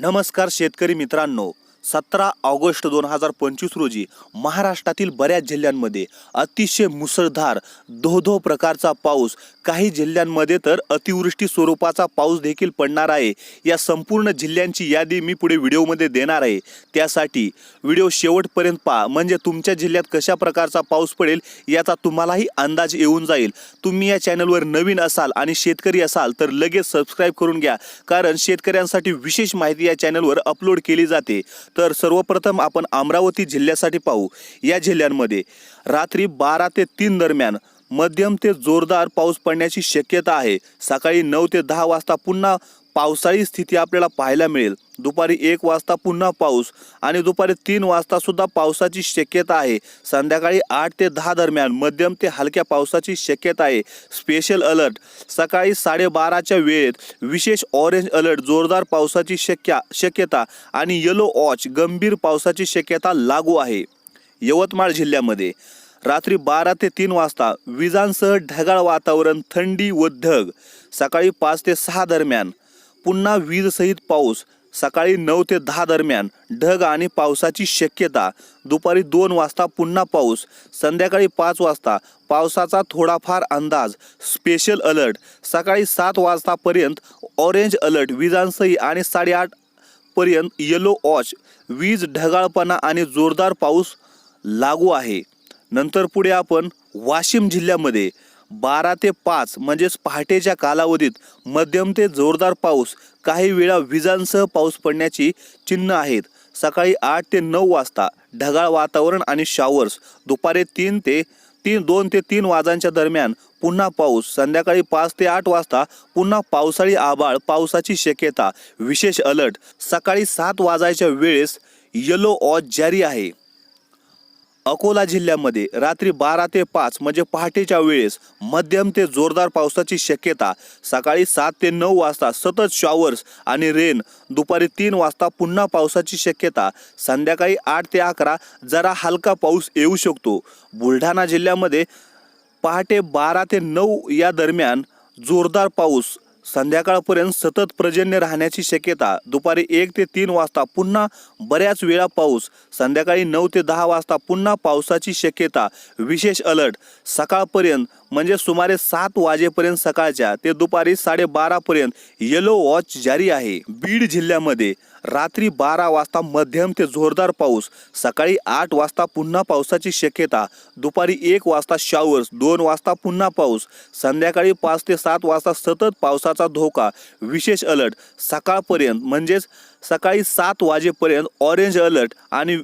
नमस्कार शेतकरी मित्रांनो. सतरा ऑगस्ट दोन हजार पंचवीस रोजी महाराष्ट्रातील बऱ्याच जिल्ह्यांमध्ये अतिशय मुसळधार धोधो प्रकारचा पाऊस काही जिल्ह्यांमध्ये तर अतिवृष्टी स्वरूपाचा पाऊस देखील पडणार आहे. या संपूर्ण जिल्ह्यांची यादी मी पुढे व्हिडिओमध्ये देणार आहे. त्यासाठी व्हिडिओ शेवटपर्यंत पहा. म्हणजे तुमच्या जिल्ह्यात कशा प्रकारचा पाऊस पडेल याचा तुम्हालाही अंदाज येऊन जाईल. तुम्ही या चॅनलवर नवीन असाल आणि शेतकरी असाल तर लगेच सबस्क्राईब करून घ्या. कारण शेतकऱ्यांसाठी विशेष माहिती या चॅनलवर अपलोड केली जाते. तर सर्वप्रथम आपण अमरावती जिल्ह्यासाठी पाहू. या जिल्ह्यांमध्ये रात्री बारा ते तीन दरम्यान मध्यम ते जोरदार पाऊस पडण्याची शक्यता आहे. सकाळी नऊ ते दहा वाजता पुन्हा पावसाळी स्थिती आपल्याला पाहायला मिळेल. दुपारी एक वाजता पुन्हा पाऊस आणि दुपारी तीन वाजता सुद्धा पावसाची शक्यता आहे. संध्याकाळी आठ ते दहा दरम्यान मध्यम ते हलक्या पावसाची शक्यता आहे. स्पेशल अलर्ट सकाळी साडेबाराच्या वेळेत विशेष ऑरेंज अलर्ट जोरदार पावसाची शक्या शक्यता आणि येलो वॉच गंभीर पावसाची शक्यता लागू आहे. यवतमाळ जिल्ह्यामध्ये रात्री बारा ते तीन वाजता विजांसह ढगाळ वातावरण थंडी व ढग. सकाळी पाच ते सहा दरम्यान. पुन्हा वीजसहित पाऊस. सकाळी नऊ ते दहा दरम्यान. ढग आणि पावसाची शक्यता. दुपारी दोन वाजता पुन्हा पाऊस. संध्याकाळी पाच वाजता. पावसाचा थोडाफार अंदाज. Special alert. सकाळी सात वाजतापर्यंत ऑरेंज अलर्ट. विजांसही आणि साडेआठ पर्यंत येलो वॉच वीज ढगाळपणा आणि जोरदार पाऊस लागू आहे. नंतर पुढे आपण वाशिम जिल्ह्यामध्ये बारा ते पाच म्हणजेच पहाटेच्या कालावधीत मध्यम ते जोरदार पाऊस काही वेळा विजांसह पाऊस पडण्याची चिन्ह आहेत. सकाळी आठ ते नऊ वाजता ढगाळ वातावरण आणि शॉवर्स दुपारी तीन ते तीन दोन ते तीन वाजांच्या दरम्यान पुन्हा पाऊस. संध्याकाळी पाच ते आठ वाजता पुन्हा पावसाळी आभाळ पावसाची शक्यता. विशेष अलर्ट सकाळी सात वाजायच्या वेळेस येलो ऑज जारी आहे. अकोला जिल्ह्यामध्ये रात्री बारा ते पाच म्हणजे पहाटेच्या वेळेस मध्यम ते जोरदार पावसाची शक्यता सकाळी सात ते नऊ वाजता सतत शॉवर्स आणि रेन दुपारी तीन वाजता पुन्हा पावसाची शक्यता संध्याकाळी आठ ते अकरा जरा हलका पाऊस येऊ शकतो. बुलढाणा जिल्ह्यामध्ये पहाटे बारा ते नऊ या दरम्यान जोरदार पाऊस संध्याकाळपर्यंत सतत पर्जन्य राहण्याची शक्यता दुपारी एक ते तीन वाजता पुन्हा बऱ्याच वेळा पाऊस संध्याकाळी नऊ ते दहा वाजता पुन्हा पावसाची शक्यता विशेष अलर्ट. सकाळपर्यंत म्हणजे सुमारे सात वाजेपर्यंत सकाळच्या ते दुपारी साडेबारापर्यंत येलो वॉच जारी आहे. बीड जिल्ह्यामध्ये रात्री बारा वाजता मध्यम ते जोरदार पाऊस सकाळी आठ वाजता पुन्हा पावसाची शक्यता दुपारी एक वाजता शॉवर्स दोन वाजता पुन्हा पाऊस संध्याकाळी पाच ते सात वाजता सतत पावसाचा धोका विशेष अलर्ट सकाळपर्यंत म्हणजेच सकाळी सात वाजेपर्यंत ऑरेंज अलर्ट आणि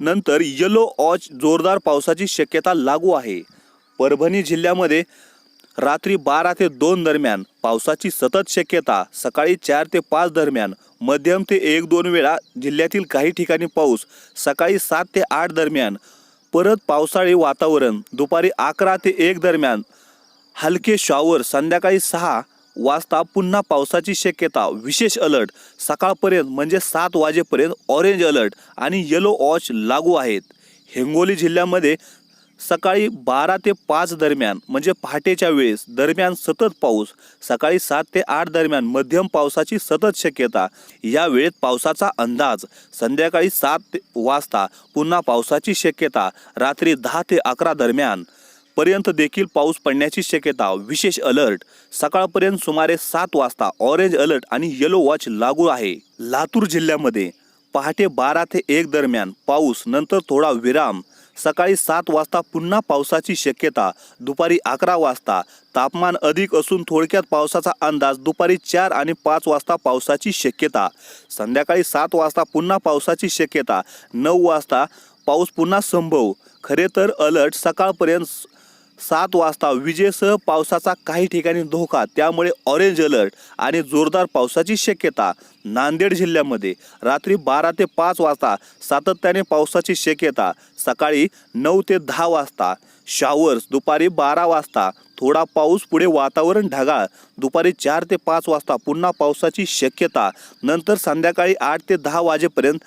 नंतर येलो ऑच जोरदार पावसाची शक्यता लागू आहे. परभणी जिल्ह्यामध्ये रात्री बारा ते दोन दरम्यान पावसाची सतत शक्यता सकाळी चार ते पाच दरम्यान मध्यम ते एक दोन वेळा जिल्ह्यातील काही ठिकाणी पाऊस सकाळी सात ते आठ दरम्यान परत पावसाळी वातावरण दुपारी अकरा ते एक दरम्यान हलके शॉवर संध्याकाळी सहा वाजता पुन्हा पावसाची शक्यता विशेष अलर्ट सकाळपर्यंत म्हणजे सात वाजेपर्यंत ऑरेंज अलर्ट आणि येलो वॉच लागू आहेत. हिंगोली जिल्ह्यामध्ये सकाळी बारा ते पाच दरम्यान म्हणजे पहाटेच्या वेळेस दरम्यान सतत पाऊस सकाळी सात ते आठ दरम्यान मध्यम पावसाची सतत शक्यता. या वेळेत पावसाचा अंदाज संध्याकाळी सात ते- वाजता पुन्हा पावसाची शक्यता रात्री दहा ते अकरा दरम्यान पर्यंत देखील पाऊस पडण्याची शक्यता. विशेष अलर्ट सकाळपर्यंत सुमारे सात वाजता ऑरेंज अलर्ट आणि येलो वॉच लागू आहे. लातूर जिल्ह्यामध्ये पहाटे बारा ते एक दरम्यान पाऊस नंतर थोडा विराम सकाळी सात वाजता पुन्हा पावसाची शक्यता दुपारी अकरा वाजता. तापमान अधिक असून थोडक्यात पावसाचा अंदाज दुपारी चार आणि पाच वाजता पावसाची शक्यता. संध्याकाळी सात वाजता पुन्हा पावसाची शक्यता नऊ वाजता पाऊस पुन्हा संभव. खरे तर अलर्ट सकाळपर्यंत सात वाजता विजेसह पावसाचा काही ठिकाणी धोका त्यामुळे ऑरेंज अलर्ट आणि जोरदार पावसाची शक्यता नांदेड जिल्ह्यामध्ये. रात्री बारा ते पाच वाजता सातत्याने पावसाची शक्यता सकाळी नऊ ते दहा वाजता. शॉवर्स दुपारी बारा वाजता थोडा पाऊस पुढे वातावरण ढगाळ. दुपारी चार ते पाच वाजता पुन्हा पावसाची शक्यता नंतर संध्याकाळी आठ ते दहा वाजेपर्यंत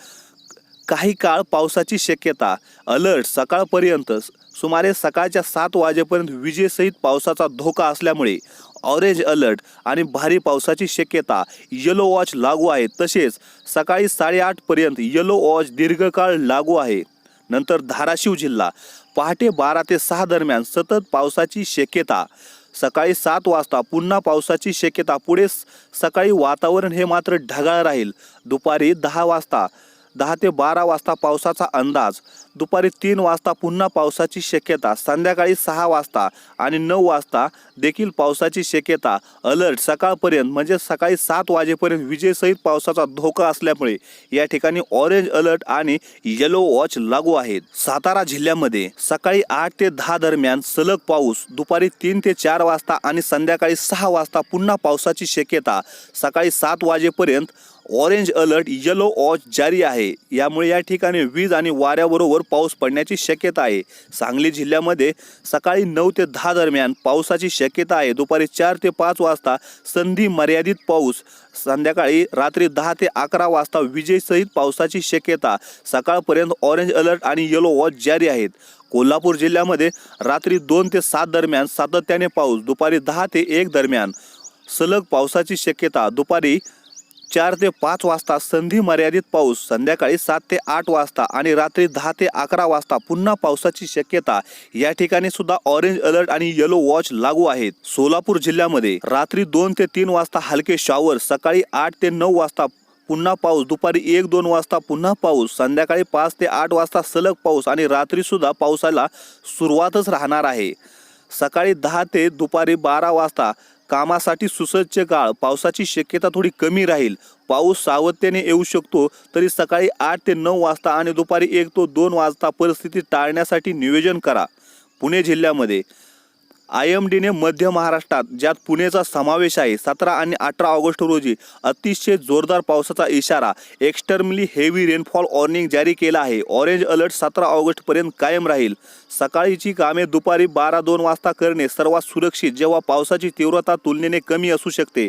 काही काळ पावसाची शक्यता. अलर्ट सकाळपर्यंत सुमारे सकाळच्या सात वाजेपर्यंत विजेसहित पावसाचा धोका असल्यामुळे ऑरेंज अलर्ट आणि भारी पावसाची शक्यता येलो वॉच लागू आहे. तसेच सकाळी साडेआठपर्यंत येलो वॉच दीर्घकाळ लागू आहे. नंतर धाराशिव जिल्हा पहाटे बारा ते सहा दरम्यान सतत पावसाची शक्यता. सकाळी सात वाजता पुन्हा पावसाची शक्यता. पुढे सकाळी वातावरण हे मात्र ढगाळ राहील. दुपारी दहा वाजता दहा ते बारा वाजता पावसाचा अंदाज दुपारी तीन वाजता पुन्हा पावसाची शक्यता संध्याकाळी सहा वाजता आणि नऊ वाजता देखील पावसाची शक्यता. अलर्ट सकाळपर्यंत म्हणजे सकाळी सात वाजेपर्यंत विजेसहित पावसाचा धोका असल्यामुळे या ठिकाणी ऑरेंज अलर्ट आणि येलो वॉच लागू आहेत. सातारा जिल्ह्यामध्ये सकाळी आठ ते दहा दरम्यान सलग पाऊस दुपारी तीन ते चार वाजता आणि संध्याकाळी सहा वाजता पुन्हा पावसाची शक्यता. सकाळी सात वाजेपर्यंत ऑरेंज अलर्ट येलो वॉच जारी आहे. यामुळे या ठिकाणी वीज आणि वाऱ्याबरोबर पाऊस पडण्याची शक्यता आहे. सांगली जिल्ह्यामध्ये सकाळी नऊ ते दहा दरम्यान पावसाची शक्यता आहे. दुपारी चार ते पाच वाजता संधी मर्यादित पाऊस. संध्याकाळी रात्री दहा ते अकरा वाजता विजेसहित पावसाची शक्यता. सकाळपर्यंत ऑरेंज अलर्ट आणि येलो वॉच जारी आहेत. कोल्हापूर जिल्ह्यामध्ये रात्री दोन ते सात दरम्यान सातत्याने पाऊस दुपारी दहा ते एक दरम्यान सलग पावसाची शक्यता दुपारी चार ते पाच वाजता संधी मर्यादित पाऊस संध्याकाळी सात ते आठ वाजता आणि रात्री दहा ते अकरा वाजता पुन्हा पावसाची शक्यता. या ठिकाणी सुद्धा ऑरेंज अलर्ट आणि येलो वॉच लागू आहेत. सोलापूर जिल्ह्यामध्ये रात्री दोन ते तीन वाजता हलके शॉवर सकाळी आठ ते नऊ वाजता पुन्हा पाऊस दुपारी एक दोन वाजता पुन्हा पाऊस संध्याकाळी पाच ते आठ वाजता सलग पाऊस आणि रात्रीसुद्धा पावसाला सुरुवातच राहणार आहे. सकाळी दहा ते दुपारी बारा वाजता कामासाठी सुसज्ज काळ पावसाची शक्यता थोडी कमी राहील. पाऊस सावधतेने येऊ शकतो तरी सकाळी आठ ते नऊ वाजता आणि दुपारी एक तो दोन वाजता परिस्थिती टाळण्यासाठी नियोजन करा. पुणे जिल्ह्यामध्ये आय एम डीने मध्य महाराष्ट्रात ज्यात पुणेचा समावेश आहे सतरा आणि अठरा ऑगस्ट रोजी अतिशय जोरदार पावसाचा इशारा एक्स्टर्मली हेवी रेनफॉल वॉर्निंग जारी केला आहे. ऑरेंज अलर्ट सतरा ऑगस्टपर्यंत कायम राहील. सकाळीची कामे दुपारी बारा दोन वाजता करणे सर्वात सुरक्षित जेव्हा पावसाची तीव्रता तुलनेने कमी असू शकते.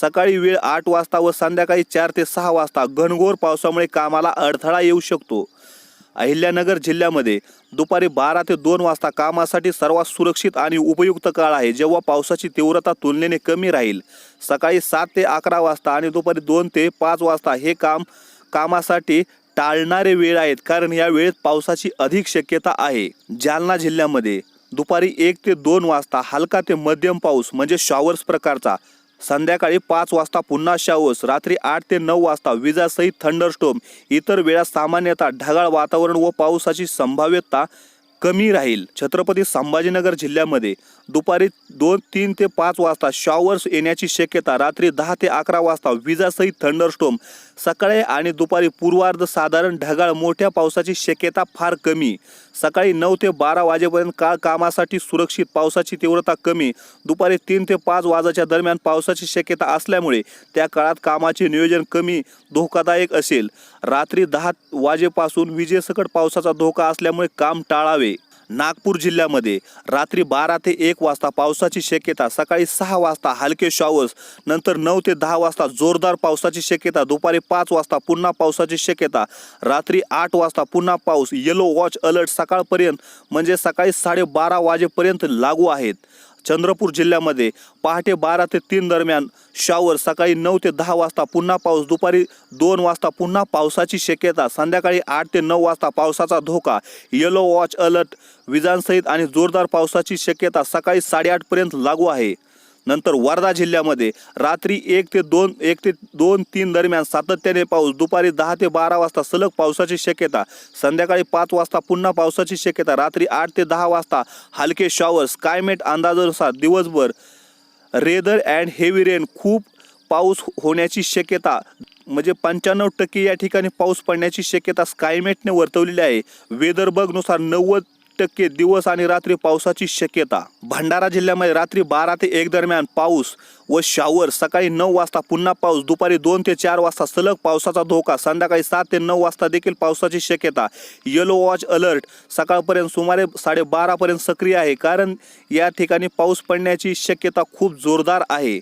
सकाळी वेळ आठ वाजता व संध्याकाळी चार ते सहा वाजता घनघोर पावसामुळे कामाला अडथळा येऊ शकतो. अहिल्यानगर जिल्ह्यामध्ये दुपारी बारा ते दोन वाजता कामासाठी सर्वात सुरक्षित आणि उपयुक्त काळ आहे. जेव्हा पावसाची तीव्रता तुलनेने कमी राहील सकाळी सात ते अकरा वाजता आणि दुपारी दोन ते पाच वाजता हे काम कामासाठी टाळणारे वेळ आहेत. कारण या वेळेत पावसाची अधिक शक्यता आहे. जालना जिल्ह्यामध्ये दुपारी एक ते दोन वाजता हलका ते मध्यम पाऊस म्हणजे शॉवर्स प्रकारचा संध्याकाळी पाच वाजता पुन्हा शाऊस रात्री आठ ते नऊ वाजता विजासहित थंडरस्टोम इतर वेळा सामान्यतः ढगाळ वातावरण व पावसाची संभाव्यता कमी राहील. छत्रपती संभाजीनगर जिल्ह्यामध्ये दुपारी दोन तीन ते पाच वाजता शॉवर्स येण्याची शक्यता रात्री दहा ते अकरा वाजता विजासहित थंडरस्टोम सकाळी आणि दुपारी पूर्वार्ध साधारण ढगाळ मोठ्या पावसाची शक्यता फार कमी. सकाळी नऊ ते बारा वाजेपर्यंत काळ कामासाठी सुरक्षित पावसाची तीव्रता कमी. दुपारी तीन ते पाच वाजाच्या दरम्यान पावसाची शक्यता असल्यामुळे त्या काळात कामाचे नियोजन कमी धोकादायक असेल. रात्री दहा वाजेपासून विजेसकट पावसाचा धोका असल्यामुळे काम टाळावे. नागपूर जिल्ह्यामध्ये रात्री बारा ते एक वाजता पावसाची शक्यता सकाळी सहा वाजता हलके शॉवर्स नंतर नऊ ते दहा वाजता जोरदार पावसाची शक्यता दुपारी पाच वाजता पुन्हा पावसाची शक्यता रात्री आठ वाजता पुन्हा पाऊस येलो वॉच अलर्ट सकाळपर्यंत म्हणजे सकाळी साडेबारा वाजेपर्यंत लागू आहेत. चंद्रपूर जिल्ह्यामध्ये पहाटे बारा ते तीन दरम्यान शॉवर सकाळी नऊ ते दहा वाजता पुन्हा पाऊस दुपारी दोन वाजता पुन्हा पावसाची शक्यता संध्याकाळी आठ ते नऊ वाजता पावसाचा धोका. येलो वॉच अलर्ट विजांसहित आणि जोरदार पावसाची शक्यता सकाळी साडेआठपर्यंत लागू आहे. नंतर वर्धा जिल्ह्यामध्ये रात्री एक ते दोन एक ते दोन तीन दरम्यान सातत्याने पाऊस दुपारी दहा ते बारा वाजता सलग पावसाची शक्यता संध्याकाळी पाच वाजता पुन्हा पावसाची शक्यता रात्री आठ ते दहा वाजता हलके शॉवर्स स्कायमेट अंदाजानुसार दिवसभर रेदर अँड हेवी रेन खूप पाऊस होण्याची शक्यता म्हणजे पंच्याण्णव टक्के या ठिकाणी पाऊस पडण्याची शक्यता स्कायमेटने वर्तवलेली आहे. वेदर बगनुसार नव्वद टक्के दिवस आणि रात्री पावसाची शक्यता. भंडारा जिल्ह्यामध्ये रात्री बारा ते एक दरम्यान पाऊस व शावर सकाळी नऊ वाजता पुन्हा पाऊस दुपारी दोन ते चार वाजता सलग पावसाचा धोका संध्याकाळी सात ते नऊ वाजता देखील पावसाची शक्यता. येलो वॉच अलर्ट सकाळपर्यंत सुमारे साडेबारापर्यंत सक्रिय आहे कारण या ठिकाणी पाऊस पडण्याची शक्यता खूप जोरदार आहे.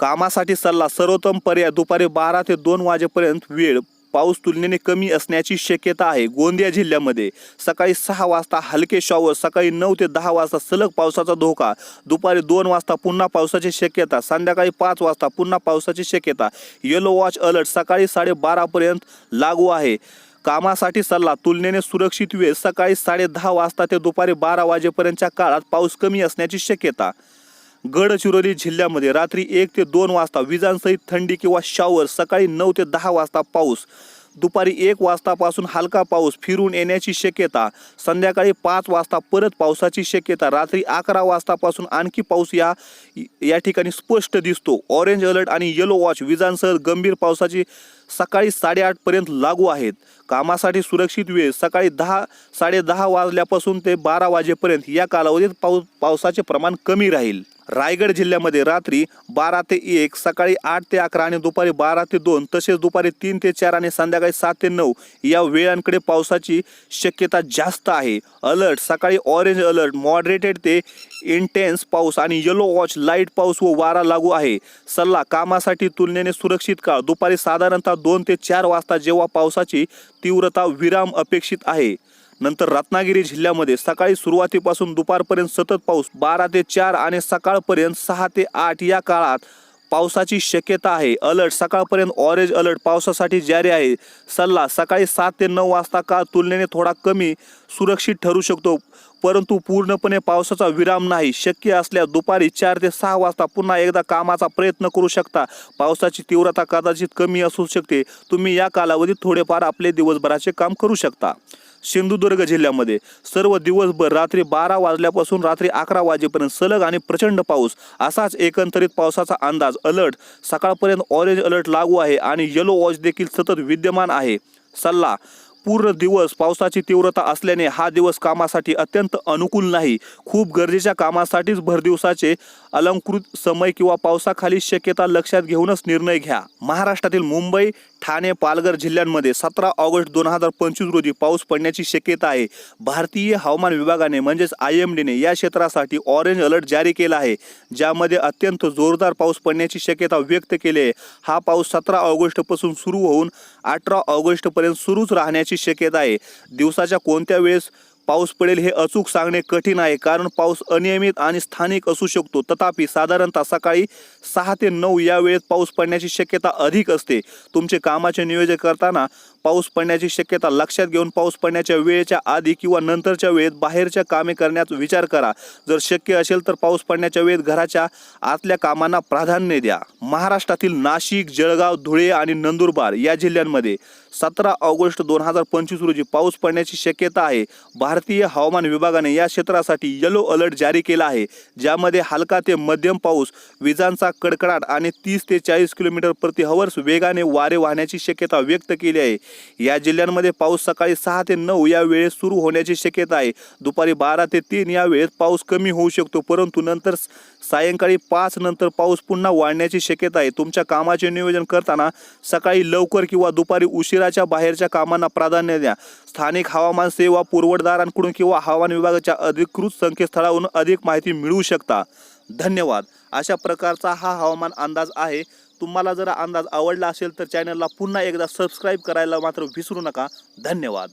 कामासाठी सल्ला सर्वोत्तम पर्याय दुपारी बारा ते दोन वाजेपर्यंत वेळ पाऊस तुलनेने कमी असण्याची शक्यता आहे. गोंदिया जिल्ह्यामध्ये सकाळी सहा वाजता हलके शॉवर सकाळी नऊ ते दहा वाजता सलग पावसाचा धोका दुपारी दोन वाजता पुन्हा पावसाची शक्यता संध्याकाळी पाच वाजता पुन्हा पावसाची शक्यता. येलो वॉच अलर्ट सकाळी साडेबारापर्यंत लागू आहे. कामासाठी सल्ला तुलनेने सुरक्षित वेळ सकाळी साडे दहा वाजता ते दुपारी बारा वाजेपर्यंतच्या काळात पाऊस कमी असण्याची शक्यता. गडचिरोली जिल्ह्यामध्ये रात्री एक ते दोन वाजता विजांसहित थंडी किंवा शॉवर सकाळी नऊ ते दहा वाजता पाऊस दुपारी एक वाजतापासून हलका पाऊस फिरून येण्याची शक्यता संध्याकाळी पाच वाजता परत पावसाची शक्यता रात्री अकरा वाजतापासून आणखी पाऊस या या ठिकाणी स्पष्ट दिसतो. ऑरेंज अलर्ट आणि येलो वॉच विजांसह गंभीर पावसाची सकाळी साडेआठपर्यंत लागू आहेत. कामासाठी सुरक्षित वेळ सकाळी दहा साडेदहा वाजल्यापासून ते बारा वाजेपर्यंत या कालावधीत पाऊ पावसाचे प्रमाण कमी राहील. रायगड जिल्ह्यामध्ये रात्री बारा ते एक सकाळी आठ ते अकरा आणि दुपारी बारा ते दोन तसेच दुपारी तीन ते चार आणि संध्याकाळी सात ते नऊ या वेळांकडे पावसाची शक्यता जास्त आहे. अलर्ट सकाळी ऑरेंज अलर्ट मॉडरेटेड ते इंटेन्स पाऊस आणि येलो वॉच लाइट पाऊस व वारा लागू आहे. सल्ला कामासाठी तुलनेने सुरक्षित काळ दुपारी साधारणतः दोन ते चार वाजता जेव्हा पावसाची तीव्रता विराम अपेक्षित आहे. नंतर रत्नागिरी जिल्ह्यामध्ये सकाळी सुरुवातीपासून दुपारपर्यंत सतत पाऊस बारा ते चार आणि सकाळपर्यंत सहा ते आठ या काळात पावसाची शक्यता आहे. अलर्ट सकाळपर्यंत ऑरेंज अलर्ट पावसासाठी जारी आहे. सल्ला सकाळी सात ते नऊ वाजता काळ तुलनेने थोडा कमी सुरक्षित ठरू शकतो परंतु पूर्णपणे पावसाचा विराम नाही. शक्य असल्यास दुपारी चार ते सहा वाजता पुन्हा एकदा कामाचा प्रयत्न करू शकता. पावसाची तीव्रता कदाचित कमी असू शकते. तुम्ही या कालावधीत थोडेफार आपले दिवसभराचे काम करू शकता. सिंधुदुर्ग जिल्ह्यामध्ये. सर्व दिवसभर रात्री बारा वाजल्यापासून रात्री अकरा वाजेपर्यंत सलग आणि प्रचंड पाऊस. असाच एकंदरीत पावसाचा अंदाज. अलर्ट. सकाळपर्यंत ऑरेंज अलर्ट लागू आहे आणि येलो वॉच देखील सतत विद्यमान आहे. सल्ला. पूर्ण दिवस पावसाची तीव्रता असल्याने हा दिवस कामासाठी अत्यंत अनुकूल नाही. खूप गरजेच्या कामासाठीच भरदिवसाचे अलंकृत समय किंवा पावसाखाली शक्यता लक्षात घेऊनच निर्णय घ्या. महाराष्ट्रातील मुंबई ठाणे पालघर जिल्ह्यांमध्ये सतरा ऑगस्ट दोन हजार पंचवीस रोजी पाऊस पडण्याची शक्यता आहे. भारतीय हवामान विभागाने म्हणजेच आय एम डीने या क्षेत्रासाठी ऑरेंज अलर्ट जारी केला आहे. ज्यामध्ये अत्यंत जोरदार पाऊस पडण्याची शक्यता व्यक्त केली आहे. हा पाऊस सतरा ऑगस्टपासून सुरू होऊन अठरा ऑगस्टपर्यंत सुरूच राहण्याची शक्यता आहे. दिवसाच्या कोणत्या वेळेस पाऊस पडेल हे अचूक सांगणे कठीण आहे. कारण पाऊस अनियमित आणि स्थानिक असू शकतो. तथापि साधारणतः सकाळी सहा ते नऊ या वेळेत पाऊस पडण्याची शक्यता अधिक असते. तुमचे कामाचे नियोजन करताना पाऊस पडण्याची शक्यता लक्षात घेऊन पाऊस पडण्याच्या वेळेच्या आधी किंवा नंतरच्या वेळेत बाहेरच्या कामे करण्याचा विचार करा. जर शक्य असेल तर पाऊस पडण्याच्या वेळेत घराच्या आतल्या कामांना प्राधान्य द्या. महाराष्ट्रातील नाशिक जळगाव धुळे आणि नंदुरबार या जिल्ह्यांमध्ये सतरा ऑगस्ट दोन हजार पंचवीस रोजी पाऊस पडण्याची शक्यता आहे. भारतीय हवामान विभागाने या क्षेत्रासाठी येलो अलर्ट जारी केला आहे. ज्यामध्ये हलका ते मध्यम पाऊस विजांचा कडकडाट आणि तीस ते चाळीस किलोमीटर प्रति हवर्स वेगाने वारे वाहण्याची शक्यता व्यक्त केली आहे. या जिल्ह्यांमध्ये पाऊस सकाळी सहा ते नऊ या वेळेत सुरू होण्याची शक्यता आहे. दुपारी बारा ते तीन या वेळेत पाऊस कमी होऊ शकतो परंतु नंतर सायंकाळी पाच नंतर पाऊस पुन्हा वाढण्याची शक्यता आहे. तुमच्या कामाचे नियोजन करताना सकाळी लवकर किंवा दुपारी उशिराच्या बाहेरच्या कामांना प्राधान्य द्या. स्थानिक हवामान सेवा पुरवठदारांकडून किंवा हवामान विभागाच्या अधिकृत संकेतस्थळावरून अधिक माहिती मिळवू शकता. धन्यवाद. अशा प्रकारचा हा हवामान अंदाज आहे. तुम्हाला जर अंदाज आवडला असेल तर चॅनलला पुन्हा एकदा सबस्क्राईब करायला मात्र विसरू नका. धन्यवाद.